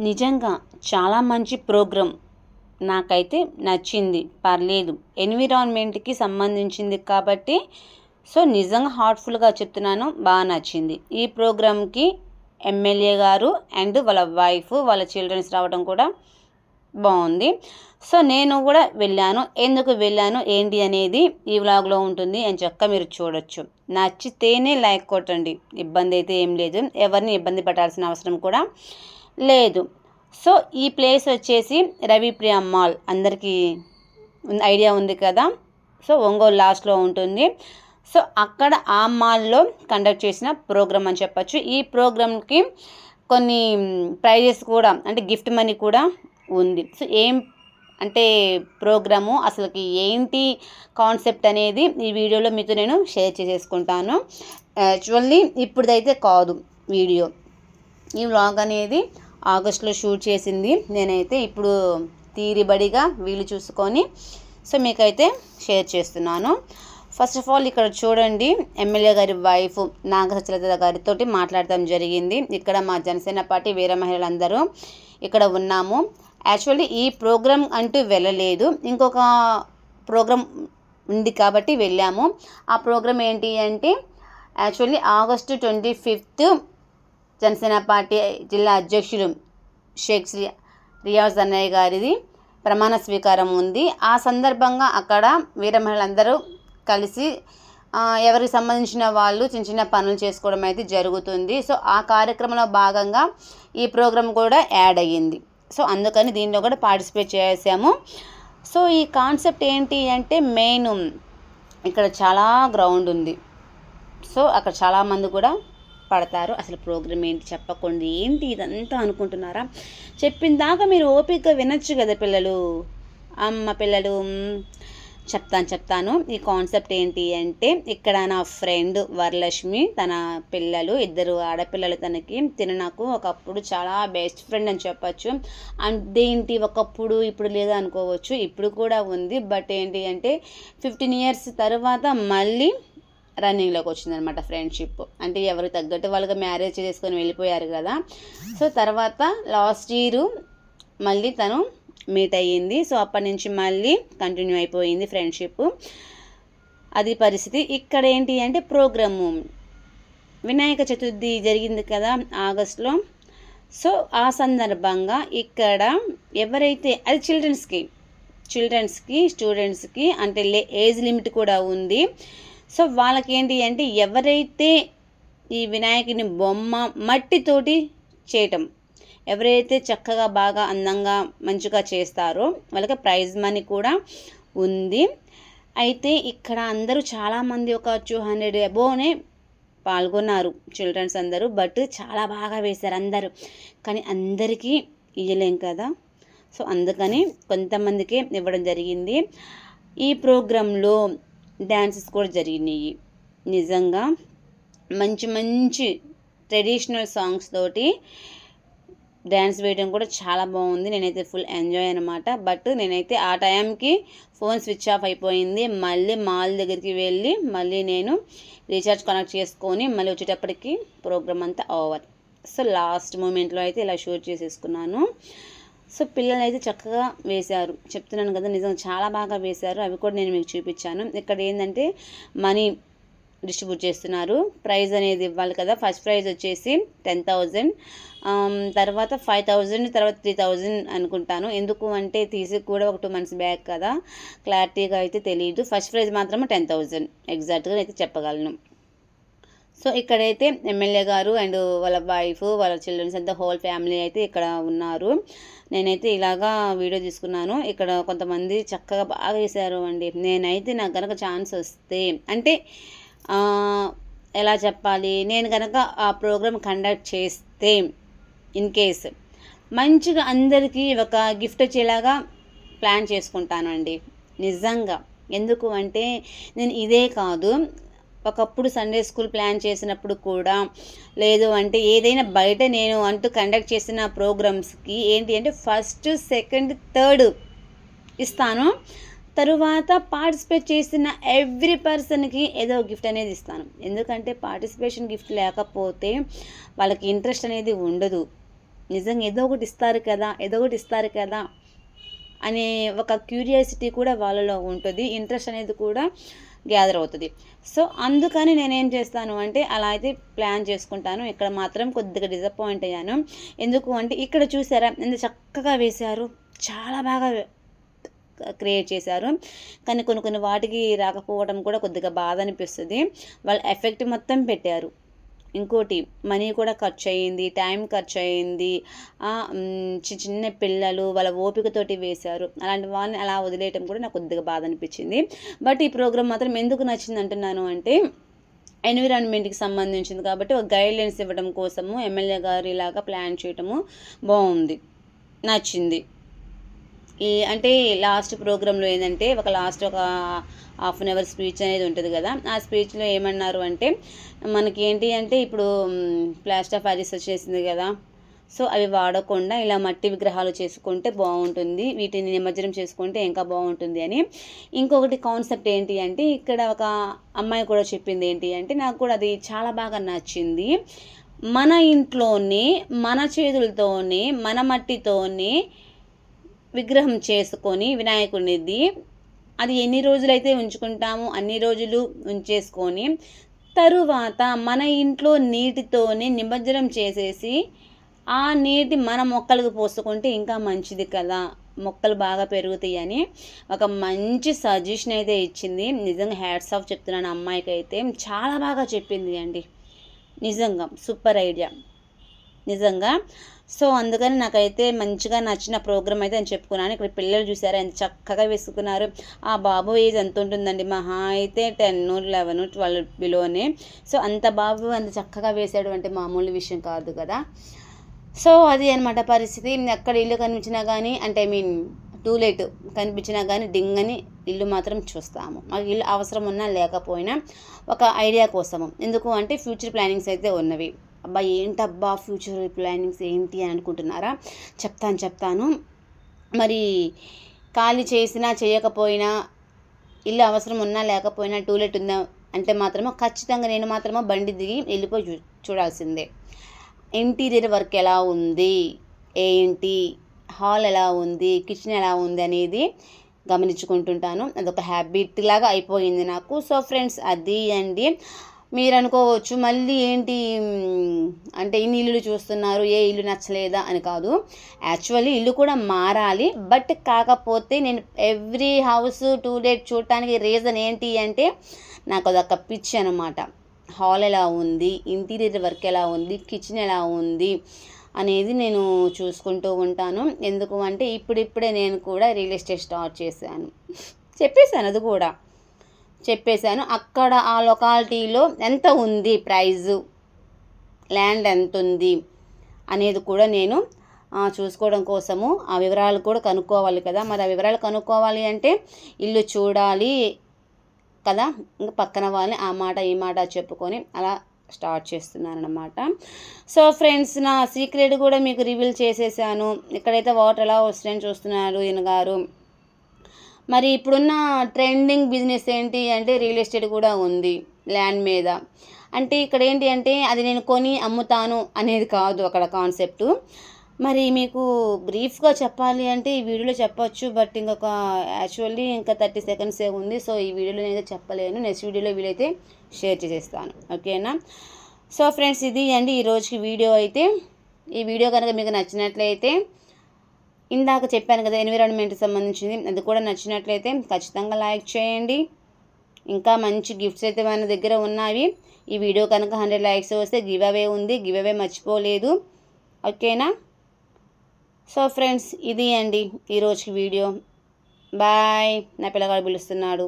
నిజంగా చాలా మంచి ప్రోగ్రాం నాకైతే నచ్చింది. పర్లేదు. ఎన్విరాన్మెంట్కి సంబంధించింది కాబట్టి సో నిజంగా హార్ట్ఫుల్గా చెప్తున్నాను బాగా నచ్చింది. ఈ ప్రోగ్రామ్కి ఎమ్మెల్యే గారు అండ్ వాళ్ళ వైఫ్ వాళ్ళ చిల్డ్రన్స్ రావడం కూడా బాగుంది. సో నేను కూడా వెళ్ళాను. ఎందుకు వెళ్ళాను? ఏంటి అనేది ఈ వ్లాగ్లో ఉంటుంది. అని చక్క మీరు చూడొచ్చు. నచ్చితేనే లైక్ కొట్టండి. ఇబ్బంది అయితే ఏం లేదు. ఎవరిని ఇబ్బంది పడాల్సిన అవసరం కూడా లేదు. సో ఈ ప్లేస్ వచ్చేసి రవిప్రియ మాల్. అందరికీ ఐడియా ఉంది కదా? సో ఒంగోలు లాస్ట్లో ఉంటుంది. సో అక్కడ ఆ మాల్లో కండక్ట్ చేసిన ప్రోగ్రామ్ అని చెప్పచ్చు. ఈ ప్రోగ్రామ్కి కొన్ని ప్రైజెస్ కూడా అంటే గిఫ్ట్ మనీ కూడా ఉంది. సో ఏం అంటే ప్రోగ్రాము అసలుకి ఏంటి కాన్సెప్ట్ అనేది ఈ వీడియోలో మీతో నేను షేర్ చేసేసుకుంటాను. యాక్చువల్లీ ఇప్పుడైతే కాదు వీడియో. ఈ వ్లాగ్ అనేది ఆగస్ట్లో షూట్ చేసింది. నేనైతే ఇప్పుడు తీరిబడిగా వీలు చూసుకొని సో మీకైతే షేర్ చేస్తున్నాను. ఫస్ట్ ఆఫ్ ఆల్ ఇక్కడ చూడండి ఎమ్మెల్యే గారి వైఫ్ నాగ గారితో మాట్లాడటం జరిగింది. ఇక్కడ మా జనసేన పార్టీ వీర మహిళలందరూ ఇక్కడ ఉన్నాము. యాక్చువల్లీ ఈ ప్రోగ్రామ్ అంటూ వెళ్ళలేదు. ఇంకొక ప్రోగ్రామ్ ఉంది కాబట్టి వెళ్ళాము. ఆ ప్రోగ్రామ్ ఏంటి అంటే actually August twenty fifth Janasena party జిల్లా అధ్యక్షులు షేక్ శ్రీ రియాజ్ అన్నయ్య గారిది ప్రమాణ స్వీకారం ఉంది. ఆ సందర్భంగా అక్కడ వీర మహిళలందరూ కలిసి ఎవరికి సంబంధించిన వాళ్ళు చిన్న చిన్న పనులు చేసుకోవడం అయితే జరుగుతుంది. సో ఆ కార్యక్రమంలో భాగంగా ఈ ప్రోగ్రాం కూడా యాడ్ అయ్యింది. సో అందుకని దీనిలో కూడా పార్టిసిపేట్ చేసాము సో ఈ కాన్సెప్ట్ ఏంటి అంటే మెయిన్ ఇక్కడ చాలా గ్రౌండ్ ఉంది. సో అక్కడ చాలామంది కూడా పడతారు. అసలు ప్రోగ్రామ్ ఏంటి చెప్పకుండా ఏంటి ఇదంతా అనుకుంటున్నారా? చెప్పిన దాకా మీరు ఓపికగా వినొచ్చు కదా పిల్లలు. అమ్మ పిల్లలు చెప్తాను చెప్తాను. ఈ కాన్సెప్ట్ ఏంటి అంటే ఇక్కడ నా ఫ్రెండ్ వరలక్ష్మి తన పిల్లలు ఇద్దరు ఆడపిల్లలు తనకి తిన నాకు ఒకప్పుడు చాలా బెస్ట్ ఫ్రెండ్ అని చెప్పచ్చు. అదేంటి ఒకప్పుడు ఇప్పుడు లేదా అనుకోవచ్చు. ఇప్పుడు కూడా ఉంది. బట్ ఏంటి అంటే ఫిఫ్టీన్ ఇయర్స్ తర్వాత మళ్ళీ రన్నింగ్లోకి వచ్చిందనమాట ఫ్రెండ్షిప్. అంటే ఎవరు తగ్గట్టు వాళ్ళకి మ్యారేజ్ చేసుకొని వెళ్ళిపోయారు కదా. సో తర్వాత లాస్ట్ ఇయర్ మళ్ళీ తను మీట్ అయ్యింది. సో అప్పటి నుంచి మళ్ళీ కంటిన్యూ అయిపోయింది ఫ్రెండ్షిప్. అది పరిస్థితి. ఇక్కడ ఏంటి అంటే ప్రోగ్రాము. వినాయక చతుర్థి జరిగింది కదా ఆగస్ట్లో. సో ఆ సందర్భంగా ఇక్కడ ఎవరైతే అది చిల్డ్రన్స్కి చిల్డ్రన్స్కి స్టూడెంట్స్కి అంటే ఏజ్ లిమిట్ కూడా ఉంది. సో వాళ్ళకి ఏంటి అంటే ఎవరైతే ఈ వినాయకుని బొమ్మ మట్టితోటి చేయటం ఎవరైతే చక్కగా బాగా అందంగా మంచిగా చేస్తారో వాళ్ళకి ప్రైజ్ మనీ కూడా ఉంది. అయితే ఇక్కడ అందరూ చాలామంది ఒక టూ హండ్రెడ్ అబోనే పాల్గొన్నారు చిల్డ్రన్స్ అందరూ బట్ చాలా బాగా వేశారు అందరూ. కానీ అందరికీ ఇయ్యలేం కదా. సో అందుకని కొంతమందికే ఇవ్వడం జరిగింది. ఈ ప్రోగ్రాంలో డ్యాన్సెస్ కూడా జరిగినాయి. నిజంగా మంచి మంచి ట్రెడిషనల్ సాంగ్స్ తోటి డ్యాన్స్ వేయడం కూడా చాలా బాగుంది. నేనైతే ఫుల్ ఎంజాయ్ అనమాట బట్ నేనైతే ఆ టైంకి ఫోన్ స్విచ్ ఆఫ్ అయిపోయింది. మళ్ళీ మాల్ దగ్గరికి వెళ్ళి మళ్ళీ నేను రీఛార్జ్ కనెక్ట్ చేసుకొని మళ్ళీ వచ్చేటప్పటికి ప్రోగ్రామ్ అంతా ఓవర్. సో లాస్ట్ మూమెంట్లో అయితే ఇలా షూట్ చేసేసుకున్నాను. సో పిల్లలు అయితే చక్కగా వేశారు. చెప్తున్నాను కదా నిజంగా చాలా బాగా వేశారు. అవి కూడా నేను మీకు చూపించాను. ఇక్కడ ఏంటంటే మనీ డిస్ట్రిబ్యూట్ చేస్తున్నారు. ప్రైజ్ అనేది ఇవ్వాలి కదా. ఫస్ట్ ప్రైజ్ వచ్చేసి టెన్ థౌజండ్. తర్వాత ఫైవ్ థౌజండ్ తర్వాత త్రీ థౌజండ్ అనుకుంటాను. ఎందుకు అంటే తీసి కూడా ఒక టూ మంత్స్ బ్యాక్ కదా. క్లారిటీగా అయితే తెలియదు ఫస్ట్ ప్రైజ్ మాత్రం టెన్ థౌజండ్. ఎగ్జాక్ట్గా అయితే చెప్పగలను. సో ఇక్కడైతే ఎమ్మెల్యే గారు అండ్ వాళ్ళ వైఫ్ వాళ్ళ చిల్డ్రన్స్ అంతా హోల్ ఫ్యామిలీ అయితే ఇక్కడ ఉన్నారు. నేనైతే ఇలాగా వీడియో తీసుకున్నాను. ఇక్కడ కొంతమంది చక్కగా బాగా వేశారు అండి. నేనైతే నాకు కనుక ఛాన్స్ వస్తే అంటే ఎలా చెప్పాలి? నేను కనుక ఆ ప్రోగ్రామ్ కండక్ట్ చేస్తే ఇన్ కేస్ మంచిగా అందరికీ ఒక గిఫ్ట్ వచ్చేలాగా ప్లాన్ చేసుకుంటాను అండి. నిజంగా. ఎందుకు అంటే నేను ఇదే కాదు. ఒకప్పుడు సండే స్కూల్ ప్లాన్ చేసినప్పుడు కూడా లేదు అంటే ఏదైనా బయట నేను అంటూ కండక్ట్ చేసిన ప్రోగ్రామ్స్కి ఏంటి అంటే ఫస్ట్ సెకండ్ థర్డ్ ఇస్తాను. తరువాత పార్టిసిపేట్ చేసిన ఎవ్రీ పర్సన్కి ఏదో గిఫ్ట్ అనేది ఇస్తాను. ఎందుకంటే పార్టిసిపేషన్ గిఫ్ట్ లేకపోతే వాళ్ళకి ఇంట్రెస్ట్ అనేది ఉండదు. నిజంగా ఏదో ఒకటి ఇస్తారు కదా ఏదో ఒకటి ఇస్తారు కదా అనే ఒక క్యూరియాసిటీ కూడా వాళ్ళలో ఉంటుంది. ఇంట్రెస్ట్ అనేది కూడా గ్యాదర్ అవుతుంది. సో అందుకని నేనేం చేస్తాను అంటే అలా అయితే ప్లాన్ చేసుకుంటాను. ఇక్కడ మాత్రం కొద్దిగా డిసప్పాయింట్ అయ్యాను. ఎందుకు అంటే ఇక్కడ చూసారా ఎంత చక్కగా వేశారు. చాలా బాగా క్రియేట్ చేశారు. కానీ కొన్ని కొన్ని వాటికి రాకపోవడం కూడా కొద్దిగా బాధ అనిపిస్తుంది. వాళ్ళు ఎఫెక్ట్ మొత్తం పెట్టారు. ఇంకోటి మనీ కూడా ఖర్చు అయ్యింది టైం ఖర్చు అయ్యింది చిన్న చిన్న పిల్లలు వాళ్ళ ఓపికతోటి వేశారు. అలాంటి వాళ్ళని అలా వదిలేయటం కూడా నాకు కొద్దిగా బాధ అనిపించింది. బట్ ఈ ప్రోగ్రామ్ మాత్రం ఎందుకు నచ్చింది అంటున్నాను అంటే ఎన్విరాన్మెంట్కి సంబంధించింది కాబట్టి ఒక గైడ్లైన్స్ ఇవ్వడం కోసము ఎమ్మెల్యే గారు ఇలాగా ప్లాన్ చేయటము బాగుంది నచ్చింది. ఈ అంటే లాస్ట్ ప్రోగ్రాంలో ఏంటంటే ఒక లాస్ట్ ఒక హాఫ్ అన్ అవర్ స్పీచ్ అనేది ఉంటుంది కదా ఆ స్పీచ్లో ఏమన్నారు అంటే మనకి ఏంటి అంటే ఇప్పుడు ప్లాస్టర్ ఆఫ్ ప్యారిస్ వచ్చేసింది కదా సో అవి వాడకుండా ఇలా మట్టి విగ్రహాలు చేసుకుంటే బాగుంటుంది వీటిని నిమజ్జనం చేసుకుంటే ఇంకా బాగుంటుంది అని. ఇంకొకటి కాన్సెప్ట్ ఏంటి అంటే ఇక్కడ ఒక అమ్మాయి కూడా చెప్పింది ఏంటి అంటే నాకు కూడా అది చాలా బాగా నచ్చింది. మన ఇంట్లోనే మన చేతులతోనే మన మట్టితోనే విగ్రహం చేసుకొని వినాయకుడిది అది ఎన్ని రోజులైతే ఉంచుకుంటామో అన్ని రోజులు ఉంచేసుకొని తరువాత మన ఇంట్లో నీటితోనే నిమజ్జనం చేసేసి ఆ నీటి మన మొక్కలకు పోసుకుంటే ఇంకా మంచిది కదా. మొక్కలు బాగా పెరుగుతాయని ఒక మంచి సజెషన్ అయితే ఇచ్చింది. నిజంగా హ్యాట్స్ ఆఫ్ చెప్తున్నాను అమ్మాయికి అయితే చాలా బాగా చెప్పింది అండి. నిజంగా సూపర్ ఐడియా. నిజంగా సో అందుకని నాకైతే మంచిగా నచ్చిన ప్రోగ్రామ్ అయితే నేను చెప్పుకున్నాను. ఇక్కడ పిల్లలు చూసారా ఎంత చక్కగా వేసుకున్నారు. ఆ బాబు ఏజ్ ఎంత ఉంటుందండి మహా అయితే టెన్ లెవెన్ ట్వెల్వ్ బిలోనే. సో అంత బాబు అంత చక్కగా వేసాడు అంటే మామూలు విషయం కాదు కదా. సో అది అనమాట పరిస్థితి. ఎక్కడ ఇల్లు కనిపించినా కానీ అంటే ఐ మీన్ టూ లేట్ కనిపించినా కానీ డింగని ఇల్లు మాత్రం చూస్తాము. మాకు ఇల్లు అవసరం ఉన్నా లేకపోయినా ఒక ఐడియా కోసము. ఎందుకు అంటే ఫ్యూచర్ ప్లానింగ్స్ అయితే ఉన్నవి. అబ్బా ఏంటబ్బా ఫ్యూచర్ ప్లానింగ్స్ ఏంటి అని అనుకుంటున్నారా? చెప్తాను చెప్తాను. మరి ఖాళీ చేసినా చేయకపోయినా ఇల్లు అవసరం ఉన్నా లేకపోయినా టూలెట్ ఉందా అంటే మాత్రమో ఖచ్చితంగా నేను మాత్రమో బండి దిగి వెళ్ళిపోయి చూ చూడాల్సిందే. ఇంటీరియర్ వర్క్ ఎలా ఉంది? ఏంటి? హాల్ ఎలా ఉంది? కిచెన్ ఎలా ఉంది అనేది గమనించుకుంటుంటాను. అదొక హ్యాబిట్ లాగా అయిపోయింది నాకు. సో ఫ్రెండ్స్ అది అండి మీరు అనుకోవచ్చు మళ్ళీ ఏంటి అంటే ఇన్ని ఇల్లులు చూస్తున్నారు ఏ ఇల్లు నచ్చలేదా అని కాదు. యాక్చువల్లీ ఇల్లు కూడా మారాలి బట్ కాకపోతే నేను ఎవ్రీ హౌస్ టూ డేట్ చూడటానికి రీజన్ ఏంటి అంటే నాకు అదొక పిచ్చి అనమాట హాల్ ఎలా ఉంది ఇంటీరియర్ వర్క్ ఎలా ఉంది కిచెన్ ఎలా ఉంది అనేది నేను చూసుకుంటూ ఉంటాను. ఎందుకు అంటే ఇప్పుడిప్పుడే నేను కూడా రియల్ ఎస్టేట్ స్టార్ట్ చేశాను. చెప్పేశాను అది కూడా. చెప్పేశాను. అక్కడ ఆ లొకాలిటీలో ఎంత ఉంది ప్రైజు? ల్యాండ్ ఎంత ఉంది అనేది కూడా నేను చూసుకోవడం కోసము ఆ వివరాలు కూడా కనుక్కోవాలి కదా. మరి ఆ వివరాలు కనుక్కోవాలి అంటే ఇల్లు చూడాలి కదా. ఇంకా పక్కన వాళ్ళని ఆ మాట ఈ మాట చెప్పుకొని అలా స్టార్ట్ చేస్తున్నాను సో ఫ్రెండ్స్ నా సీక్రెట్ కూడా మీకు రివీల్ చేసేసాను. ఇక్కడైతే వాటర్ ఎలా వస్తుందని చూస్తున్నారు ఈయన గారు మరి ఇప్పుడున్న ట్రెండింగ్ బిజినెస్ ఏంటి అంటే రియల్ ఎస్టేట్ కూడా ఉంది ల్యాండ్ మీద. అంటే ఇక్కడ ఏంటి అంటే అది నేను కొని అమ్ముతాను అనేది కాదు అక్కడ కాన్సెప్ట్. మరి మీకు బ్రీఫ్గా చెప్పాలి అంటే ఈ వీడియోలో చెప్పొచ్చు బట్ ఇంకొక యాక్చువల్లీ ఇంకా థర్టీ సెకండ్సే ఉంది సో ఈ వీడియోలో నేను చెప్పలేను. నెక్స్ట్ వీడియోలో వీలైతే షేర్ చేసేస్తాను. ఓకేనా? సో ఫ్రెండ్స్ ఇది అండి ఈ రోజుకి వీడియో అయితే. ఈ వీడియో కనుక మీకు నచ్చినట్లయితే ఇందాక చెప్పాను కదా ఎన్విరాన్మెంట్కి సంబంధించింది. అది కూడా నచ్చినట్లయితే ఖచ్చితంగా లైక్ చేయండి. ఇంకా మంచి గిఫ్ట్స్ అయితే మన దగ్గర ఉన్నాయి. ఈ వీడియో కనుక హండ్రెడ్ లైక్స్ వస్తే గివ్ అవే ఉంది. గివ్ అవే మర్చిపోలేదు. ఓకేనా సో ఫ్రెండ్స్ ఇది అండి. ఈరోజుకి వీడియో బాయ్ నా పిల్లగాడు పిలుస్తున్నాడు.